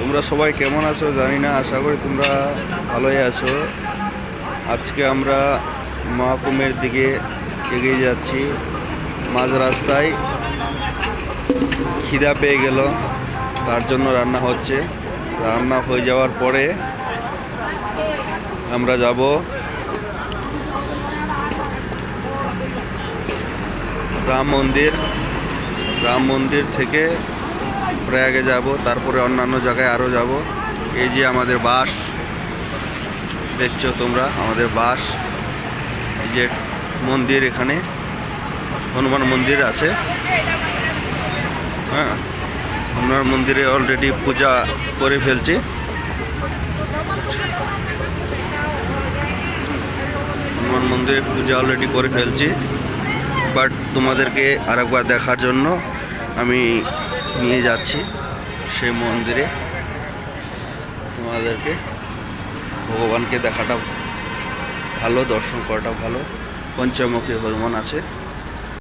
তোমরা সবাই কেমন আছো? জানি না, আশা করি তোমরা ভালোই আছো। আজকে আমরা মহাকুমের দিকে এগিয়ে যাচ্ছি। মাঝ রাস্তায় খিদা পেয়ে গেল, তার জন্য রান্না হচ্ছে। রান্না হয়ে যাওয়ার পরে আমরা যাব রাম মন্দির। রাম মন্দির থেকে প্রয়াগে যাব, তারপরে অন্যান্য জায়গায় আরও যাব। এই যে আমাদের বাস, দেখছ তোমরা, আমাদের বাস। এই যে মন্দির এখানে, হনুমান মন্দির আছে। হ্যাঁ হনুমান মন্দিরে অলরেডি পূজা করে ফেলছি। হনুমান মন্দিরে পূজা অলরেডি করে ফেলছি। বাট তোমাদেরকে আরেকবার দেখার জন্য আমি নিয়ে যাচ্ছি সেই মন্দিরে। তোমাদেরকে ভগবানকে দেখাটা ভালো দর্শন করাটা ভালো। পঞ্চমুখী হনুমান আছে।